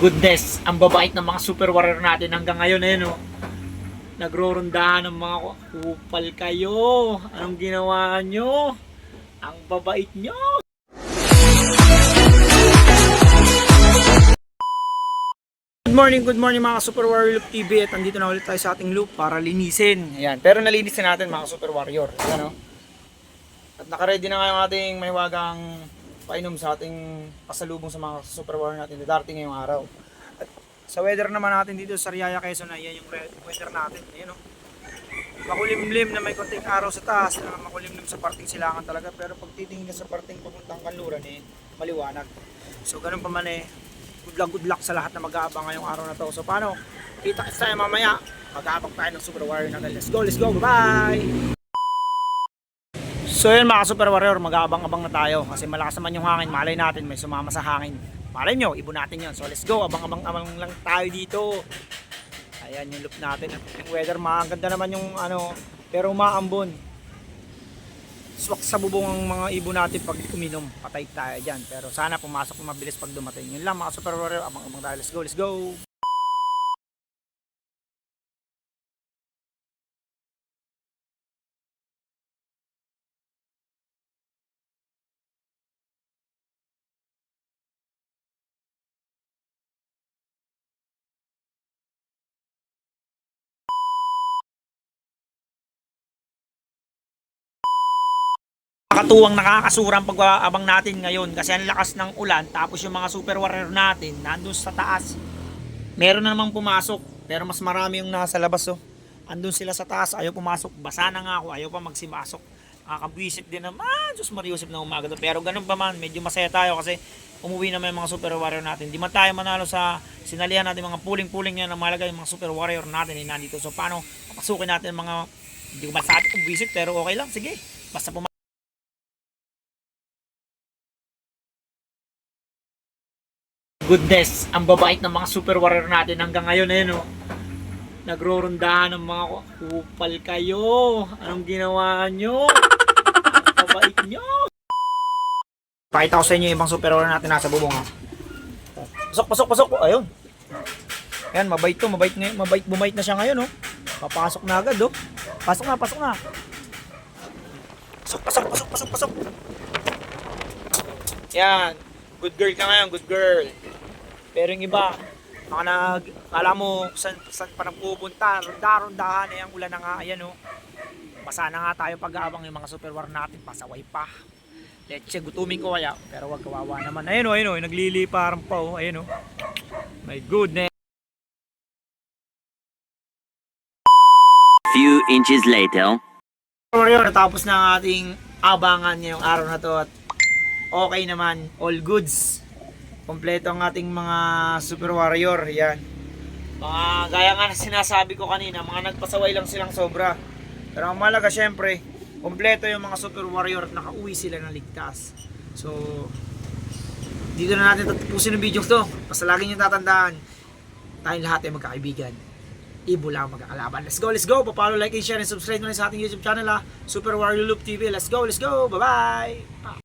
Goodness, ang babait ng mga super warrior natin hanggang ngayon ayun oh. Nagrorundahan ng mga kupal kayo. Anong ginawa nyo? Ang babait nyo. Good morning, good morning mga Super Warrior Loop TV at andito na ulit tayo sa ating loop para linisin. Ayan, pero nalinis na natin mga Super Warrior. Ayan oh. At nakaready na nga yung ating mahiwagang painom sa ating pasalubong sa mga Super Warrior natin na darating ngayong araw. At sa weather naman natin dito sa Riyaya Quezon, ayan yung re- weather natin. Ayan oh. Makulimlim na may konting araw sa taas, na makulimlim sa parting silangan talaga. Pero pag titingin ka sa parting papuntang kanluran eh, maliwanag. So ganun pa man eh, good luck, good luck sa lahat na mag-aabang ngayong araw na to. So paano? Kita kita tayo mamaya. Mag-aabang tayo ng Super Warrior natin. Let's go, let's go, bye! So yun mga Super Warrior, mag-aabang-abang na tayo kasi malakas naman yung hangin. Malay natin may sumama sa hangin. Malay nyo, ibon natin yun. So let's go, abang-abang-abang lang tayo dito. Ayan yung loop natin. Yung weather, maganda naman yung ano, pero umaambon. Swak sa bubong ang mga ibon natin pag uminom. Patay tayo dyan. Pero sana pumasok mabilis pag dumating. Yun lang mga Super Warrior, abang-abang tayo. Let's go, let's go! Nakakatuwang nakakasurang pag-abang natin ngayon kasi ang lakas ng ulan tapos yung mga super warrior natin nandun sa taas. Meron na namang pumasok pero mas marami yung nasa labas oh. andun sila sa taas ayaw pumasok. Basa na nga ako ayaw pa magsimasok. Nakakabwisip din naman. Diyos mariusip na umaga to. pero ganun pa man medyo masaya tayo kasi umuwi naman yung mga super warrior natin. Di man tayo manalo sa sinalihan natin mga puling-puling yan na malaga yung mga super warrior natin eh, nandito. So paano papasukin natin mga hindi ko masabi kung visit pero okay lang. Sige basta pumasok goodness, ang babait ng mga super warrior natin hanggang ngayon ayun oh. Nagrorundahan ng mga kupal kayo. Anong ginawa nyo? Babait nyo. Pakita ko sa inyo yung ibang super warrior natin nasa bubong ha. Pasok, pasok, pasok. Ayun. Ayan, mabait to, mabait ngayon, mabait bumait na siya ngayon oh. Papasok na agad oh. Pasok na, pasok na. Pasok, pasok, pasok, pasok, pasok. Yan. Good girl ka ngayon, good girl. Pero yung iba, mga nag, alam mo, saan, saan pa nagpupunta, ronda-rondahan, eh, ang ulan na nga, ayan oh. Basa na nga tayo pag-aabang yung mga super war natin, pasaway pa. Leche, gutumin ko kaya, pero wag kawawa naman. Ayun oh, ayun oh, nagliliparan pa oh, ayun oh. My goodness. Few inches later. Warrior, natapos na ang ating abangan ngayong araw na to at okay naman, all goods. Kompleto ang ating mga Super Warrior, yan. Mga gaya nga na sinasabi ko kanina, mga nagpasaway lang silang sobra. Pero ang malaga syempre, kompleto yung mga Super Warrior at nakauwi sila ng ligtas. So, dito na natin tatapusin ang video to. Basta lagi nyo tatandaan, tayong lahat ay magkakaibigan. Ibo lang magkakalaban. Let's go, let's go. Papalo, like, and share, and subscribe na sa ating YouTube channel ha. Super Warrior Loop TV. Let's go, let's go. Bye-bye.